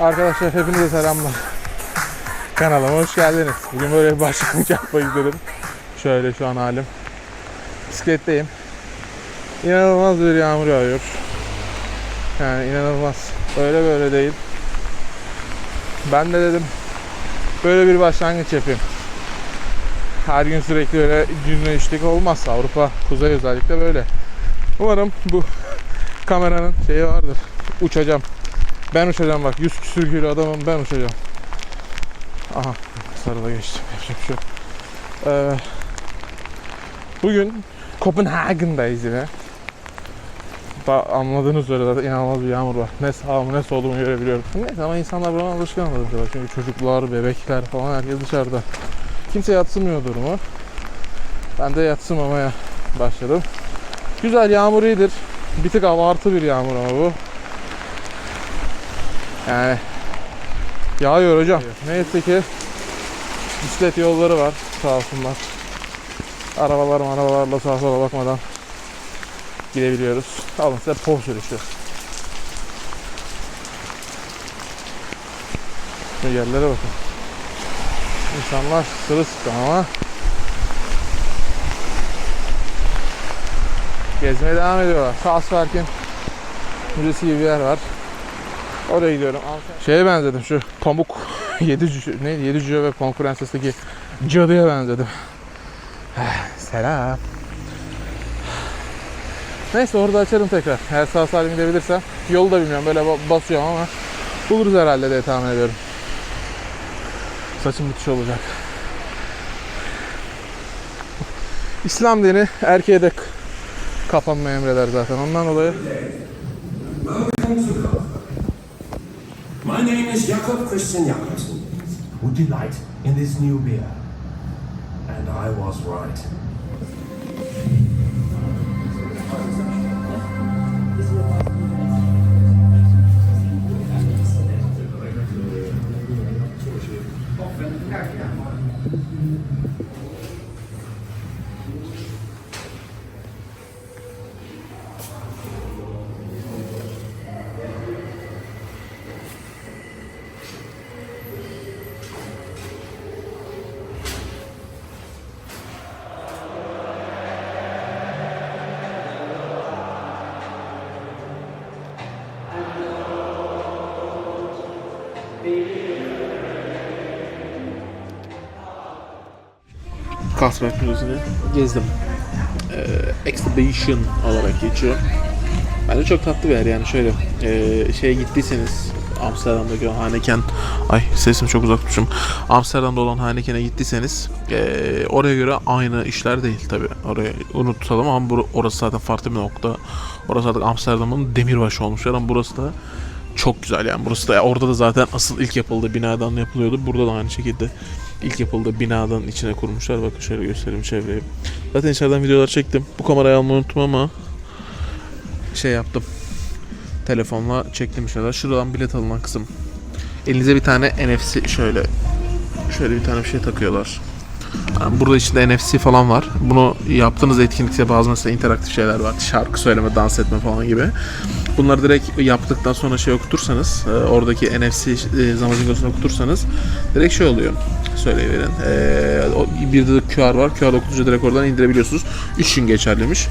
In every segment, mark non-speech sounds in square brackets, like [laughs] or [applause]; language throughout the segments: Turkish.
Arkadaşlar hepinize selamlar. Kanalıma hoş geldiniz. Bugün böyle bir başlangıç yapmayı dedim. Şöyle şu an halim. Bisikletteyim. İnanılmaz bir yağmur yağıyor. Yani inanılmaz. Öyle böyle değil. Ben de dedim böyle bir başlangıç yapayım. Her gün sürekli öyle günlü işlik olmaz. Avrupa, Kuzey özellikle böyle. Umarım bu kameranın şeyi vardır. Uçacağım. Ben uçacağım bak 100 küsür kilo adamım ben uçacağım. Aha sarıla geçtim [laughs] yapacak bir şey yok. Ee, bugün Kopenhagen'dayız yine. Da anladığınız üzere zaten inanılmaz bir yağmur var. Ne sağımı ne solumu görebiliyorum. Neyse ama insanlar buna alışkın anladığım kadar. Çünkü çocuklar, bebekler falan herkes dışarıda. Kimse yatsımıyor durumu. Ben de yatsımamaya başladım. Güzel yağmur iyidir. Bir tık abartı bir yağmur ama bu. Yani yağıyor hocam. Neyse ki bisiklet yolları var sağ olsunlar. Arabalar arabalarla sağa sola bakmadan gidebiliyoruz. Alın size pol sürüşü. Şu yerlere bakın. İnsanlar sırılsıklam ama gezmeye devam ediyorlar. Salzberg'in müzesi gibi bir yer var. Oraya gidiyorum. Şeye benzedim şu pamuk [laughs] yedi cüce, neydi yedi cüce ve pamuk cadıya benzedim. Selam. Neyse orada açarım tekrar. Eğer sağ salim gidebilirsem. Yolu da bilmiyorum böyle ba- basıyorum ama buluruz herhalde diye tahmin ediyorum. Saçım müthiş olacak. İslam dini erkeğe de k- kapanmayı emreder zaten. Ondan dolayı. My name is Jakob Christian Jakobsen. Who delight in this new beer. And I was right. Carlsberg Müzesi'ni gezdim. Ee, exhibition olarak geçiyor. Bence çok tatlı bir yer yani şöyle e, şeye gittiyseniz Amsterdam'daki o Heineken ay sesim çok uzak tutmuşum. Amsterdam'da olan Heineken'e gittiyseniz e, oraya göre aynı işler değil tabi. Orayı unutalım ama bur- orası zaten farklı bir nokta. Orası artık Amsterdam'ın demirbaşı olmuş ama burası da çok güzel yani. Burası da orada da zaten asıl ilk yapıldığı binadan yapılıyordu. Burada da aynı şekilde ilk yapıldığı binadan içine kurmuşlar. Bakın şöyle göstereyim çevreyi. Zaten içeriden videolar çektim. Bu kamerayı almayı unuttum ama şey yaptım. Telefonla çektim şeyler. Şuradan bilet alınan kısım. Elinize bir tane NFC şöyle şöyle bir tane bir şey takıyorlar. Burada içinde NFC falan var. Bunu yaptığınız etkinlikte bazı mesela interaktif şeyler var. Şarkı söyleme, dans etme falan gibi. Bunları direkt yaptıktan sonra şey okutursanız, e, oradaki NFC e, zamazingosunu okutursanız direkt şey oluyor. Söyleyiverin. E, o- bir de QR var. QR okutunca direkt oradan indirebiliyorsunuz. 3 gün geçerliymiş.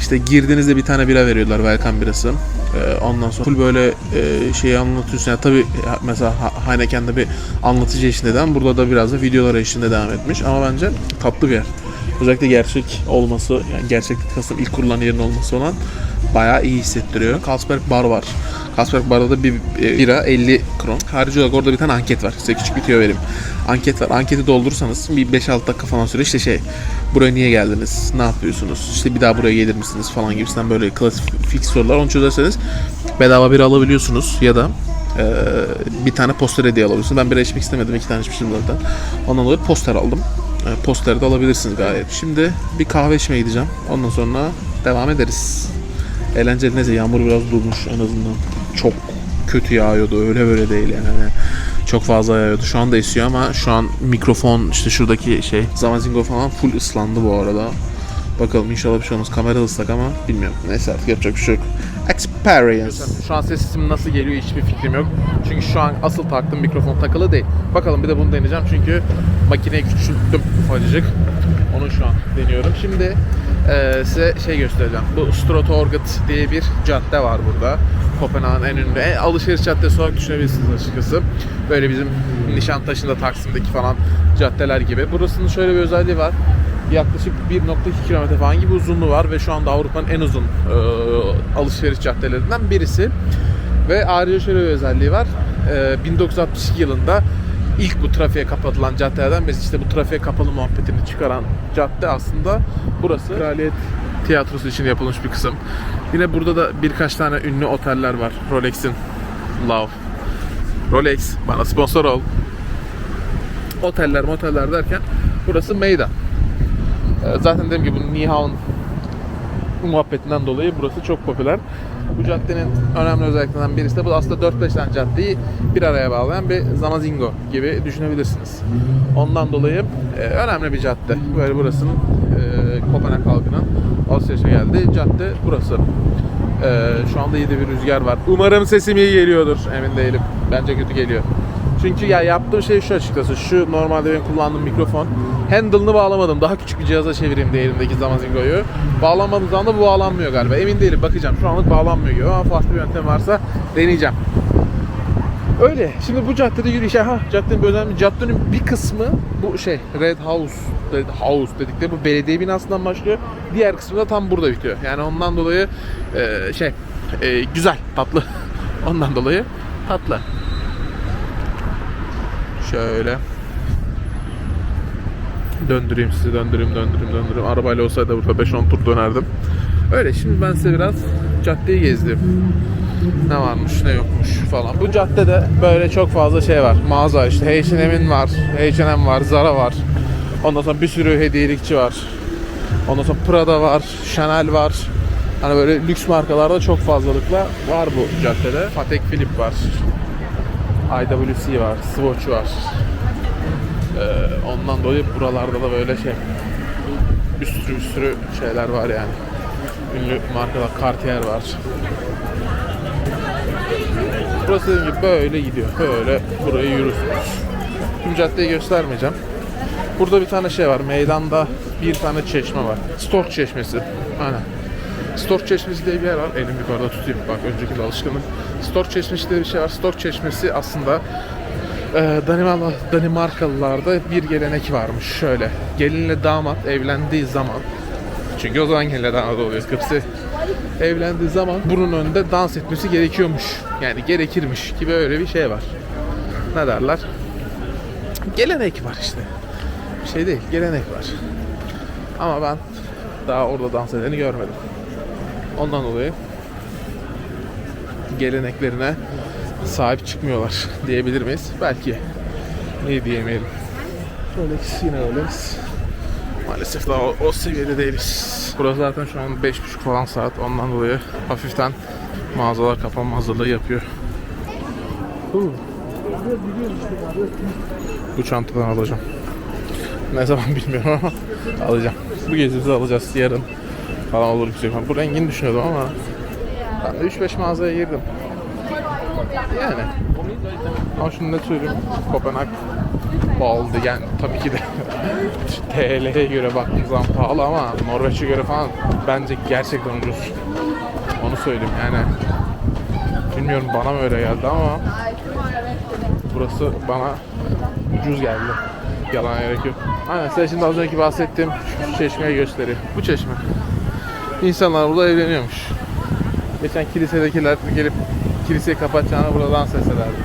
İşte girdiğinizde bir tane bira veriyorlar welcome birası. Ee, ondan sonra full böyle e, şeyi anlatıyorsun. Yani tabii mesela Heineken'de bir anlatıcı eşliğinde devam. Burada da biraz da videolar eşliğinde devam etmiş. Ama bence tatlı bir yer. Özellikle gerçek olması, yani gerçeklik kastım ilk kurulan yerin olması olan bayağı iyi hissettiriyor. Carlsberg Bar var. Carlsberg Bar'da da bir e, bira 50 kron. Harici olarak orada bir tane anket var. Size küçük bir tüyo vereyim. Anket var. Anketi doldurursanız bir 5-6 dakika falan süre işte şey buraya niye geldiniz? Ne yapıyorsunuz? İşte bir daha buraya gelir misiniz falan gibisinden böyle klasik fix sorular. Onu çözerseniz bedava bira alabiliyorsunuz ya da e, bir tane poster hediye alabiliyorsunuz. Ben bira içmek istemedim. iki tane içmiştim zaten. Ondan dolayı poster aldım. E, posteri de alabilirsiniz gayet. Şimdi bir kahve içmeye gideceğim. Ondan sonra devam ederiz. Eğlenceli neyse yağmur biraz durmuş en azından. Çok kötü yağıyordu öyle böyle değil yani. Hani çok fazla yağıyordu. Şu anda esiyor ama şu an mikrofon işte şuradaki şey Zamazingo falan full ıslandı bu arada. Bakalım inşallah bir şey olmaz. Kamera ıslak ama bilmiyorum. Neyse artık yapacak bir şey yok. Experience. Şu an ses sistemi nasıl geliyor hiçbir fikrim yok. Çünkü şu an asıl taktığım mikrofon takılı değil. Bakalım bir de bunu deneyeceğim çünkü makineyi küçülttüm ufacık. Onu şu an deniyorum. Şimdi e, size şey göstereceğim. Bu Strotorget diye bir cadde var burada. Kopenhag'ın en ünlü, en alışveriş caddesi olarak düşünebilirsiniz açıkçası. Böyle bizim Nişantaşı'nda, Taksim'deki falan caddeler gibi. Burasının şöyle bir özelliği var. Yaklaşık 1.2 kilometre falan gibi uzunluğu var ve şu anda Avrupa'nın en uzun e, alışveriş caddelerinden birisi. Ve ayrıca şöyle bir özelliği var. E, 1962 yılında ilk bu trafiğe kapatılan caddelerden birisi. İşte bu trafiğe kapalı muhabbetini çıkaran cadde aslında burası. Kraliyet Tiyatrosu için yapılmış bir kısım. Yine burada da birkaç tane ünlü oteller var. Rolex'in Love. Rolex bana sponsor ol. Oteller moteller derken burası meydan. Ee, Zaten dediğim gibi bu Nihav'ın muhabbetinden dolayı burası çok popüler. Bu caddenin önemli özelliklerinden birisi de bu aslında 4-5 tane caddeyi bir araya bağlayan bir zamazingo gibi düşünebilirsiniz. Ondan dolayı e, önemli bir cadde. Böyle burasının e, Kopenhag halkının alışverişe geldiği cadde burası. E, şu anda iyi de bir rüzgar var. Umarım sesim iyi geliyordur. Emin değilim. Bence kötü geliyor. Çünkü ya yaptığım şey şu açıkçası. Şu normalde benim kullandığım mikrofon. Handle'ını bağlamadım. Daha küçük bir cihaza çevireyim diye elimdeki Zamazingo'yu. Bağlanmadığım zaman da bu bağlanmıyor galiba. Emin değilim. Bakacağım. Şu anlık bağlanmıyor gibi ama farklı bir yöntem varsa deneyeceğim. Öyle. Şimdi bu caddede yürüyüş. Ha caddenin bir önemli. Caddenin bir kısmı bu şey Red House. Red House dedikleri bu belediye binasından başlıyor. Diğer kısmı da tam burada bitiyor. Yani ondan dolayı e, şey e, güzel, tatlı. [laughs] Ondan dolayı tatlı. Şöyle. Döndüreyim sizi, döndüreyim, döndüreyim, döndüreyim. Arabayla olsaydı burada 5-10 tur dönerdim. Öyle, şimdi ben size biraz caddeyi gezdim. Ne varmış, ne yokmuş falan. Bu caddede böyle çok fazla şey var. Mağaza işte H&M'in var, H&M var, Zara var. Ondan sonra bir sürü hediyelikçi var. Ondan sonra Prada var, Chanel var. Hani böyle lüks markalarda çok fazlalıkla var bu caddede. Patek Philippe var. IWC var, Swatch var. Ee, ondan dolayı buralarda da böyle şey bir sürü bir sürü şeyler var yani. Ünlü markalar Cartier var. Burası dediğim gibi böyle gidiyor. Böyle burayı yürürsünüz. Tüm caddeyi göstermeyeceğim. Burada bir tane şey var. Meydanda bir tane çeşme var. Stork çeşmesi. Aynen. Stork Çeşmesi diye bir yer var. Elim yukarıda tutayım. Bak önceki de alışkınım. Stork Çeşmesi diye bir şey var. Stork Çeşmesi aslında Danimarka, Danimarkalılarda bir gelenek varmış. Şöyle. Gelinle damat evlendiği zaman çünkü o zaman gelinle damat oluyor. Kıpsi evlendiği zaman bunun önünde dans etmesi gerekiyormuş. Yani gerekirmiş gibi öyle bir şey var. Ne derler? Gelenek var işte. Bir şey değil, gelenek var. Ama ben daha orada dans edeni görmedim. Ondan dolayı geleneklerine sahip çıkmıyorlar [laughs] diyebilir miyiz? Belki. Ne diyemeyelim. Rolex yine Rolex. Maalesef daha o, o seviyede değiliz. Burası zaten şu an 5.30 falan saat. Ondan dolayı hafiften mağazalar kapanma hazırlığı yapıyor. Bu çantadan alacağım. Ne zaman [laughs] bilmiyorum ama alacağım. Bu gezimizi alacağız yarın falan olur yüksek ihtimal. Bu rengini düşünüyordum ama ben de 3-5 mağazaya girdim. Yani. Ama şunu ne söyleyeyim. Kopenhag pahalı. Yani tabii ki de [laughs] TL'ye göre baktığım zaman pahalı ama Norveç'e göre falan bence gerçekten ucuz. Onu söyleyeyim yani. Bilmiyorum bana mı öyle geldi ama burası bana ucuz geldi. Yalan gerek yok. Aynen size şimdi az önceki bahsettiğim şu çeşmeyi göstereyim. Bu çeşme. İnsanlar burada evleniyormuş. Geçen kilisedekiler gelip kiliseyi kapatacağına burada dans etselerdi.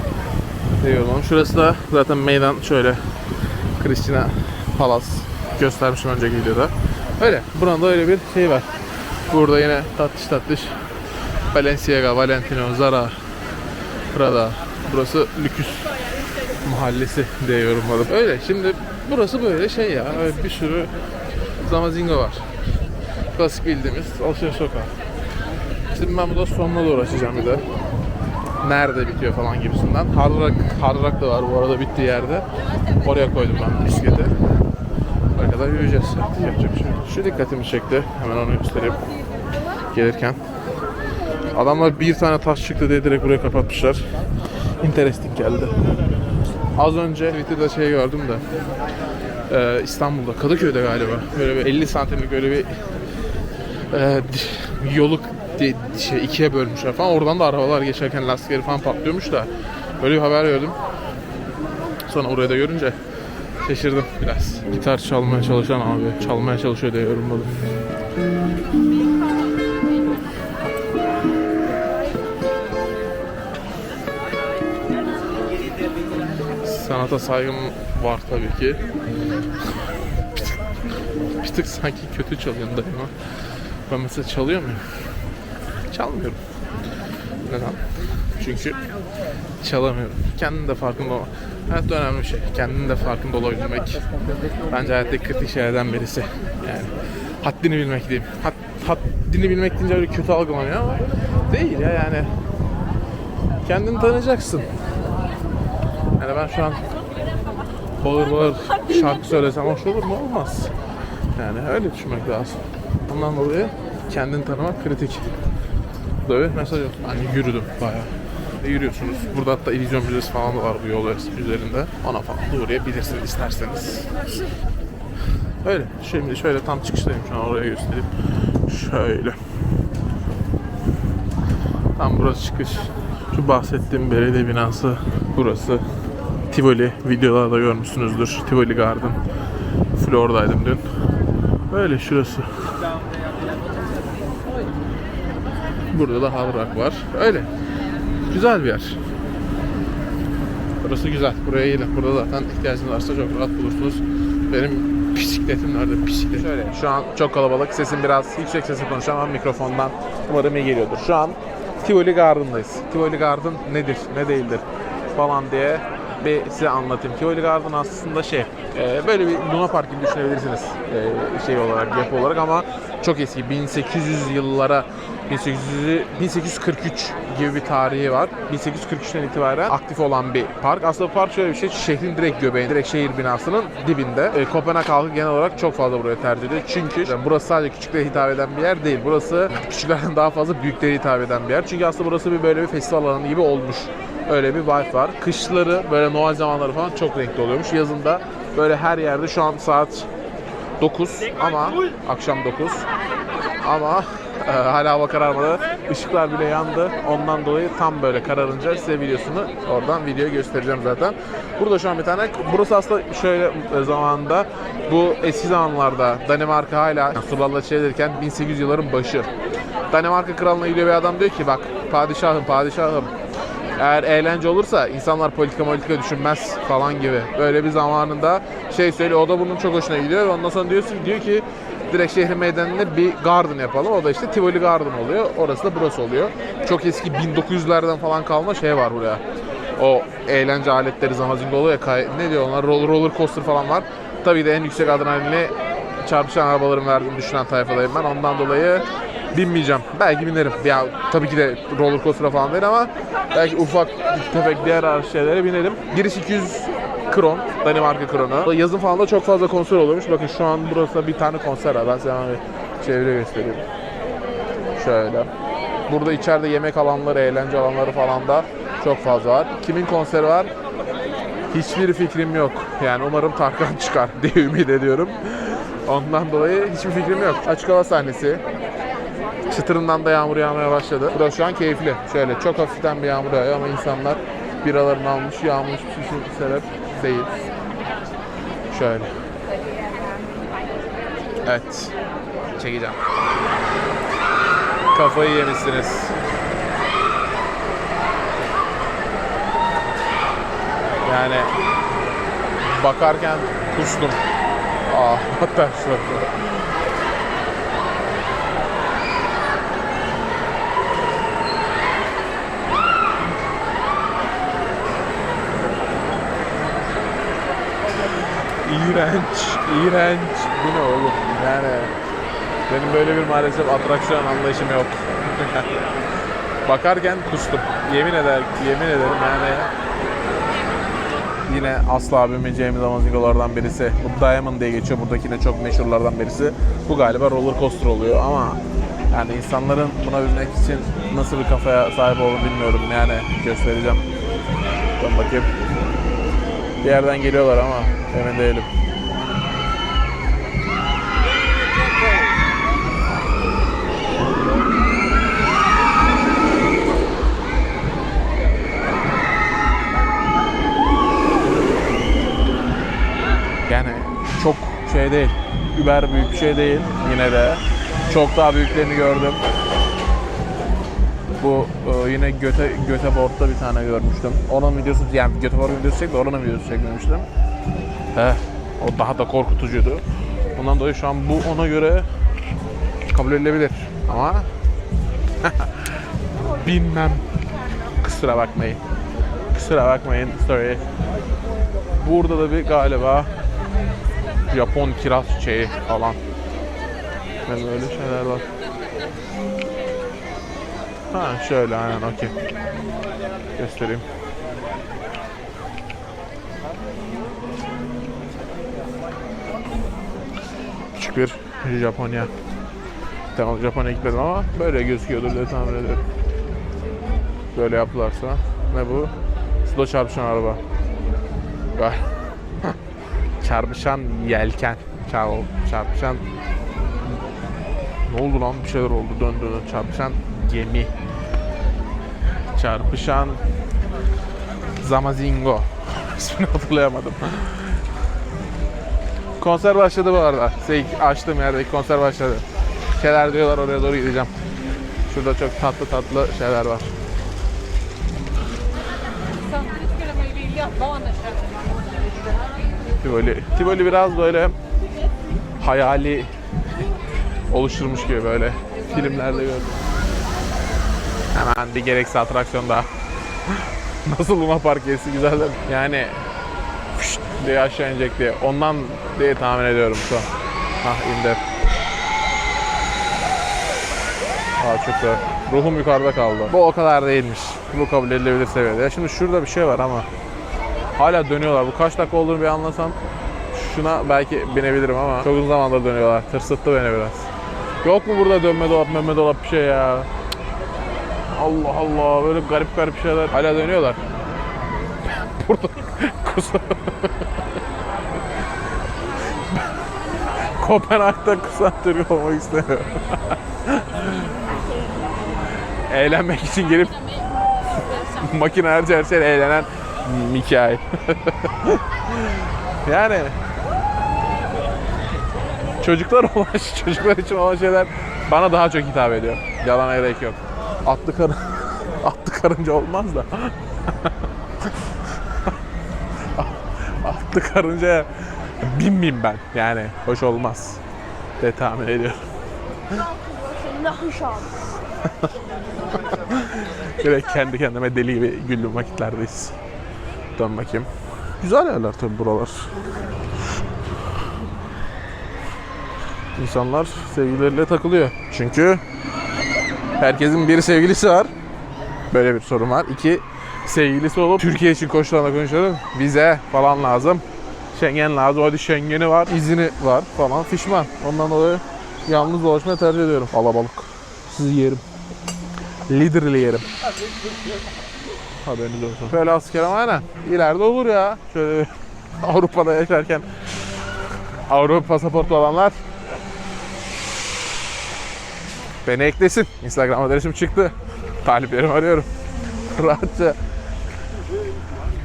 Diyorum. Şurası da zaten meydan şöyle. Kristina Palace göstermişim önceki videoda. Öyle. Buranın da öyle bir şey var. Burada yine tatlış tatlış Balenciaga, Valentino, Zara, Prada. Burası lüküs mahallesi diye yorumladım. Öyle. Şimdi burası böyle şey ya. Bir sürü Zamazingo var. Klasik bildiğimiz alışveriş sokağı. Şimdi ben burada sonuna doğru açacağım bir de. Nerede bitiyor falan gibisinden. Hard Rock, Hard Rock da var bu arada bittiği yerde. Oraya koydum ben bisikleti. Oraya yürüyeceğiz. Yapacak bir şey. Şu dikkatimi çekti. Hemen onu göstereyim. Gelirken. Adamlar bir tane taş çıktı diye direkt burayı kapatmışlar. Interesting geldi. Az önce Twitter'da şey gördüm de e, İstanbul'da Kadıköy'de galiba böyle bir 50 santimlik böyle bir e, yolu di- şey, ikiye bölmüşler falan. Oradan da arabalar geçerken lastikleri falan patlıyormuş da böyle bir haber gördüm. Sonra orayı da görünce şaşırdım biraz. Gitar çalmaya çalışan abi çalmaya çalışıyor diye yorumladım. Sanata saygım var tabii ki. Bir tık, bir tık sanki kötü çalıyorsun dayım ha. Ben mesela çalıyor muyum? Çalmıyorum. Neden? Çünkü çalamıyorum. Kendin de farkında ol. Hayatta önemli bir şey. Kendin de farkında olabilmek. Bence hayattaki kritik şeylerden birisi. Yani haddini bilmek diyeyim. Had, haddini bilmek deyince öyle kötü algılanıyor ama değil ya yani. Kendini tanıyacaksın. Yani ben şu an bağır bağır şarkı söylesem hoş olur mu? Olmaz. Yani öyle düşünmek lazım. Ondan dolayı kendini tanımak kritik. Böyle mesaj yok. Hani yürüdüm bayağı. E, yürüyorsunuz. Burada hatta illüzyon müzesi falan da var bu yol üzerinde. Ona falan da uğrayabilirsiniz isterseniz. Öyle. Şimdi şöyle tam çıkıştayım şu an oraya göstereyim. Şöyle. Tam burası çıkış. Şu bahsettiğim belediye binası burası. Tivoli videolarda görmüşsünüzdür. Tivoli Garden. Florida'ydım dün. Öyle şurası. Burada da Hard Rock var. Öyle. Güzel bir yer. Burası güzel. Buraya gelin. Burada zaten ihtiyacınız varsa çok rahat bulursunuz. Benim bisikletim nerede? Bisiklet. Şöyle. Şu an çok kalabalık. Sesim biraz yüksek sesle konuşacağım ama mikrofondan umarım iyi geliyordur. Şu an Tivoli Garden'dayız. Tivoli Garden nedir, ne değildir falan diye bir size anlatayım. Tivoli Garden aslında şey, e, böyle bir Luna Park gibi düşünebilirsiniz e, şey olarak, yapı olarak ama çok eski. 1800 yıllara 1800 1843 gibi bir tarihi var. 1843'ten itibaren aktif olan bir park. Aslında park şöyle bir şey, şehrin direkt göbeğinde, direkt şehir binasının dibinde. E, Kopenhag halkı genel olarak çok fazla buraya tercih ediyor. Çünkü işte burası sadece küçüklere hitap eden bir yer değil. Burası küçüklerden daha fazla büyüklere hitap eden bir yer. Çünkü aslında burası bir böyle bir festival alanı gibi olmuş. Öyle bir vibe var. Kışları böyle Noel zamanları falan çok renkli oluyormuş. Yazında böyle her yerde şu an saat 9 ama akşam 9 ama e, hala hava kararmadı. Işıklar bile yandı. Ondan dolayı tam böyle kararınca size videosunu oradan video göstereceğim zaten. Burada şu an bir tane burası aslında şöyle e, zamanda bu eski zamanlarda Danimarka hala Surlarla çevrilirken 1800 yılların başı. Danimarka kralına gidiyor bir adam diyor ki bak padişahım padişahım eğer eğlence olursa insanlar politika politika düşünmez falan gibi. Böyle bir zamanında şey söylüyor. O da bunun çok hoşuna gidiyor. Ondan sonra diyorsun diyor ki direkt şehrin meydanında bir garden yapalım. O da işte Tivoli Garden oluyor. Orası da burası oluyor. Çok eski 1900'lerden falan kalma şey var buraya. O eğlence aletleri zamazında oluyor ya. ne diyor onlar? Roller, roller coaster falan var. Tabii de en yüksek adrenalinli çarpışan arabaların verdiğini düşünen tayfadayım ben. Ondan dolayı binmeyeceğim. Belki binerim. Ya tabii ki de roller coaster falan değil ama belki ufak tefek diğer şeylere binerim. Giriş 200 kron, Danimarka kronu. Yazın falan da çok fazla konser oluyormuş. Bakın şu an burası bir tane konser var. Ben size hemen bir çevre göstereyim. Şöyle. Burada içeride yemek alanları, eğlence alanları falan da çok fazla var. Kimin konseri var? Hiçbir fikrim yok. Yani umarım Tarkan çıkar [laughs] diye ümit ediyorum. Ondan dolayı hiçbir fikrim yok. Açık hava sahnesi. Çıtırından da yağmur yağmaya başladı. Burası şu an keyifli. Şöyle çok hafiften bir yağmur yağıyor ama insanlar biralarını almış. Yağmur hiçbir şey sebep değil. Şöyle. Evet. Çekeceğim. Kafayı yemişsiniz. Yani bakarken kustum. Aa, hatta şurada. İğrenç, iğrenç. Bu ne oğlum? Yani benim böyle bir maalesef atraksiyon anlayışım yok. [laughs] Bakarken kustum. Yemin eder, yemin ederim yani yine asla binmeyeceğimiz amazingolardan birisi. Bu Diamond diye geçiyor buradaki yine çok meşhurlardan birisi. Bu galiba roller coaster oluyor ama Yani insanların buna binmek için nasıl bir kafaya sahip olduğunu bilmiyorum. Yani göstereceğim. Ben bakayım. Bir yerden geliyorlar ama emin değilim. Yani çok şey değil. Über büyük bir şey değil yine de. Çok daha büyüklerini gördüm. Bu e, yine Göte Göteborg'da bir tane görmüştüm. Onun videosu yani Göteborg videosu çekti, oranın videosu çekmemiştim. Eh, o daha da korkutucuydu. Bundan dolayı şu an bu ona göre kabul edilebilir. Ama [laughs] bilmem. Kusura bakmayın. Kusura bakmayın. Sorry. Burada da bir galiba Japon kiraz çiçeği falan. Yani öyle şeyler var. Ha şöyle aynen okey. Göstereyim. Küçük bir Japonya. Tamam Japonya gitmedim ama böyle gözüküyordur diye tahmin ediyorum. Böyle yaptılarsa. Ne bu? Suda çarpışan araba. Galiba. [laughs] çarpışan yelken. Çar çarpışan ne oldu lan bir şeyler oldu döndü döndü. çarpışan gemi çarpışan Zamazingo ismini hatırlayamadım konser başladı bu arada şey, açtığım yerdeki konser başladı şeyler diyorlar oraya doğru gideceğim şurada çok tatlı tatlı şeyler var Tivoli. Tivoli biraz böyle hayali oluşturmuş gibi böyle filmlerde gördüm. Hemen bir gereksiz atraksiyon daha. [laughs] Nasıl Luna Park gezisi güzel değil mi? Yani fışt diye aşağı inecek diye. Ondan diye tahmin ediyorum şu an. Hah indi. Aa da ruhum yukarıda kaldı. Bu o kadar değilmiş. Bu kabul edilebilir seviyede. Ya şimdi şurada bir şey var ama hala dönüyorlar. Bu kaç dakika olduğunu bir anlasam şuna belki binebilirim ama çok uzun zamandır dönüyorlar. Tırsıttı beni biraz. Yok mu burada dönme dolap, meme dolap bir şey ya? Allah Allah böyle garip garip şeyler hala dönüyorlar. [laughs] burada kusa... [laughs] Kopenhag'da kusantırıyor olmak [laughs] istemiyorum. Eğlenmek için gelip makine harcarken eğlenen Mikael. yani çocuklar olan çocuklar için olan şeyler bana daha çok hitap ediyor. Yalana gerek yok. Atlı karın [laughs] atlı karınca olmaz da. [laughs] atlı karıncaya binmeyeyim ben. Yani hoş olmaz. De tahmin ediyorum. Direkt kendi kendime deli gibi güldüğüm vakitlerdeyiz. Dön bakayım. Güzel yerler tabii buralar. İnsanlar sevgilileriyle takılıyor. Çünkü herkesin bir sevgilisi var. Böyle bir sorun var. İki sevgilisi olup Türkiye için koşulanla konuşuyorum. Vize falan lazım. Schengen lazım. Hadi Schengen'i var. izini var falan. Fişman. Ondan dolayı yalnız dolaşmayı tercih ediyorum. Alabalık. Sizi yerim. Literally yerim. Haberiniz olsun. Böyle asker ama aynen. İleride olur ya. Şöyle [laughs] Avrupa'da yaşarken Avrupa pasaportu olanlar beni eklesin. Instagram adresim çıktı. Taliplerimi arıyorum. [laughs] Rahatça.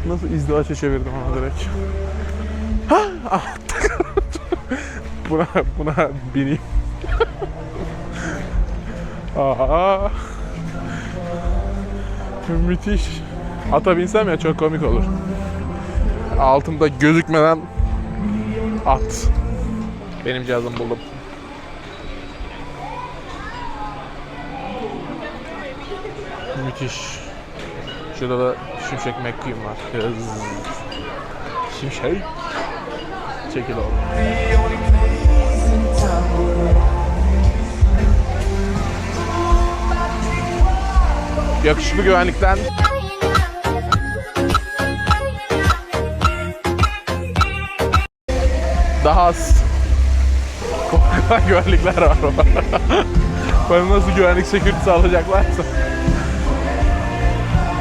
Nasıl izdivaça çevirdim ona direkt. Ha! Ah! [laughs] buna, buna bineyim. [laughs] Aa! Müthiş. Ata binsem ya çok komik olur. Altımda gözükmeden at. Benim cihazım buldum. Müthiş. Şurada da Şimşek McQueen var. Hız. Şimşek. Çekil oğlum. Yakışıklı güvenlikten daha az korkulan [laughs] güvenlikler var. [laughs] Bana nasıl güvenlik security sağlayacaklarsa.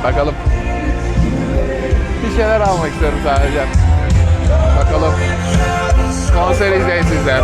Bakalım. Bir şeyler almak istiyorum sadece. Bakalım. Konser izleyin sizler.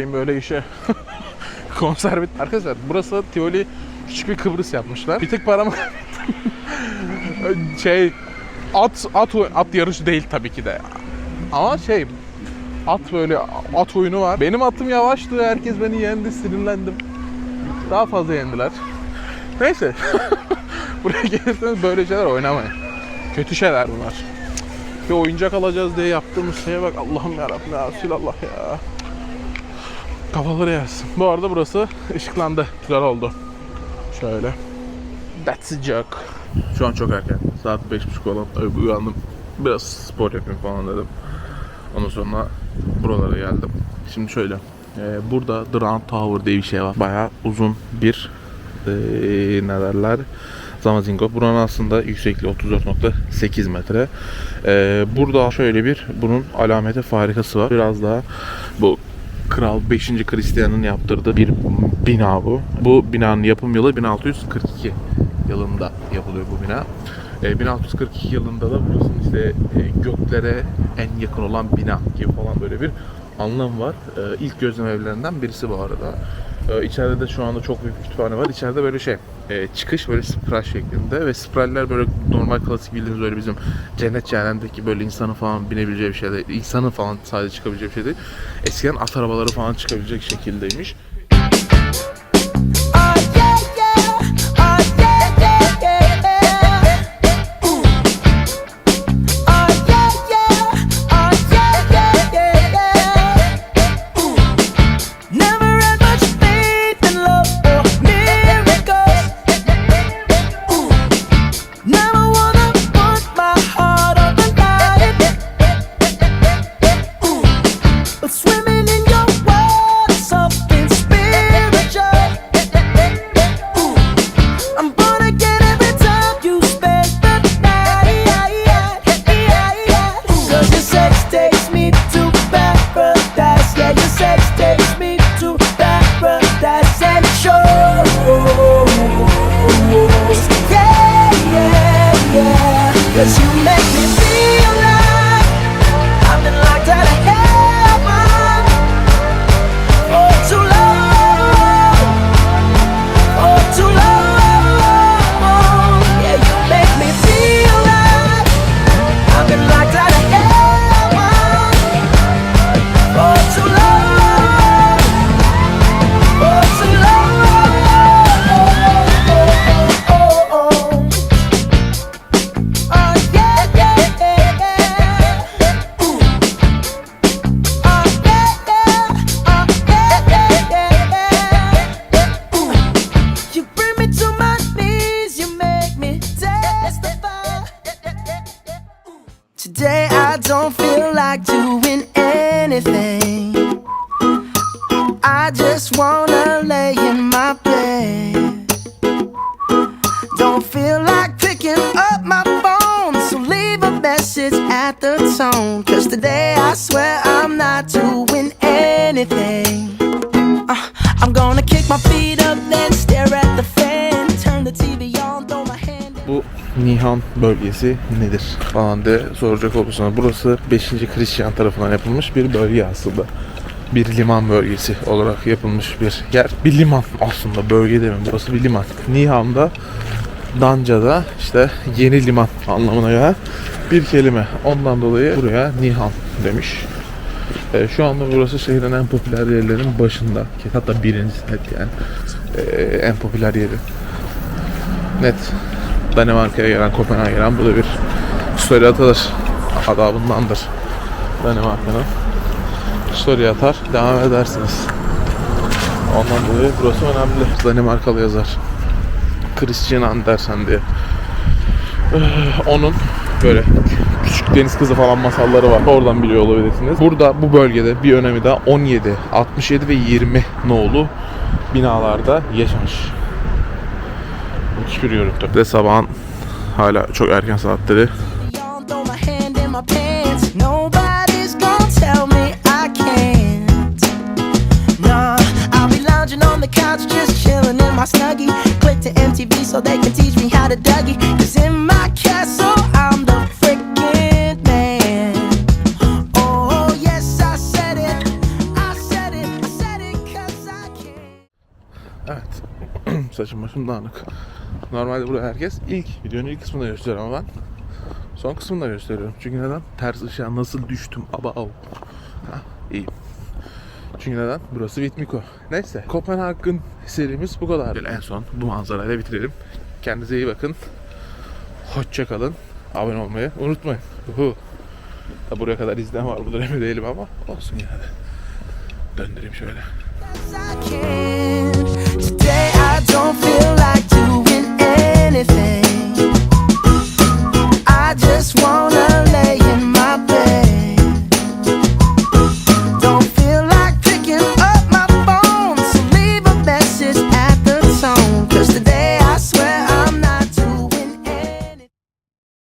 Tüküreyim böyle işe. [laughs] Konser bitti. Arkadaşlar burası Tivoli küçük bir Kıbrıs yapmışlar. Bir tık paramı [laughs] şey at at at yarışı değil tabii ki de. Ama şey at böyle at oyunu var. Benim atım yavaştı. Herkes beni yendi. Sinirlendim. Daha fazla yendiler. Neyse. [laughs] Buraya gelirseniz böyle şeyler oynamayın. Kötü şeyler bunlar. Bir oyuncak alacağız diye yaptığımız şeye bak Allah'ım yarabbim ya Sülallah ya. Kafaları yersin. Bu arada burası ışıklandı. Güzel oldu. Şöyle. That's joke. Şu an çok erken. Saat 5.30 falan. Öyle uyandım. Biraz spor yapayım falan dedim. Ondan sonra buralara geldim. Şimdi şöyle. e, burada The Round Tower diye bir şey var. Bayağı uzun bir e, ne derler Zamazingo. Buranın aslında yüksekliği 34.8 metre. E, burada şöyle bir bunun alameti farikası var. Biraz daha bu Kral 5. Hristiyan'ın yaptırdığı bir bina bu. Bu binanın yapım yılı 1642 yılında yapılıyor bu bina. E, 1642 yılında da burasının işte e, göklere en yakın olan bina gibi falan böyle bir anlam var. E, ilk gözlem evlerinden birisi bu arada. E, içeride de şu anda çok büyük bir kütüphane var. İçeride böyle şey e, çıkış böyle spiral şeklinde ve spiraller böyle normal klasik bildiğimiz böyle bizim cennet cehennemdeki böyle insanın falan binebileceği bir şey değil. İnsanın falan sadece çıkabileceği bir şey değil. Eskiden at arabaları falan çıkabilecek şekildeymiş. Tone. Cause today I swear I'm not doing anything. Uh, I'm gonna kick my feet up, then stare at the fan. Turn the TV on, throw my hand. Bu Nihan bölgesi nedir falan diye soracak olursanız burası 5. Hristiyan tarafından yapılmış bir bölge aslında. Bir liman bölgesi olarak yapılmış bir yer. Bir liman aslında bölge demiyorum burası bir liman. Nihan'da Danca'da işte yeni liman anlamına gelen bir kelime. Ondan dolayı buraya Nihan demiş. Ee, şu anda burası şehrin en popüler yerlerin başında. Hatta birincisi net yani. Ee, en popüler yeri. Net. Danimarka'ya gelen, Kopenhag'a gelen bu da bir story atılır. Adabındandır. Danimarka'nın. Story atar, devam edersiniz. Ondan dolayı burası önemli. Danimarkalı yazar. Christian Andersen diye. Onun böyle küçük deniz kızı falan masalları var. Oradan biliyor olabilirsiniz. Burada bu bölgede bir önemi de 17, 67 ve 20 nolu binalarda yaşamış. Görüntü. Bir de sabahın hala çok erken saatleri. Nobody's MTV so they can teach me how to Dougie. Cause in my castle, I'm the freaking man. Oh, yes, I said it. I said it. I said it cause I can. Evet. [clears throat] Saçım başım dağınık. Normalde burada herkes ilk videonun ilk kısmında gösteriyor ama ben son kısmında gösteriyorum. Çünkü neden? Ters ışığa nasıl düştüm? Aba av. Ha, iyiyim. Çünkü neden? Burası Vitmiko. Neyse. Kopenhag'ın serimiz bu kadar. En son bu manzarayla bitirelim. Kendinize iyi bakın. Hoşça kalın. Abone olmayı unutmayın. Uhu. Da buraya kadar izleyen var mıdır emin değilim ama olsun yine de. Döndüreyim şöyle. Yes, I can. Today I don't feel like doing anything. I just want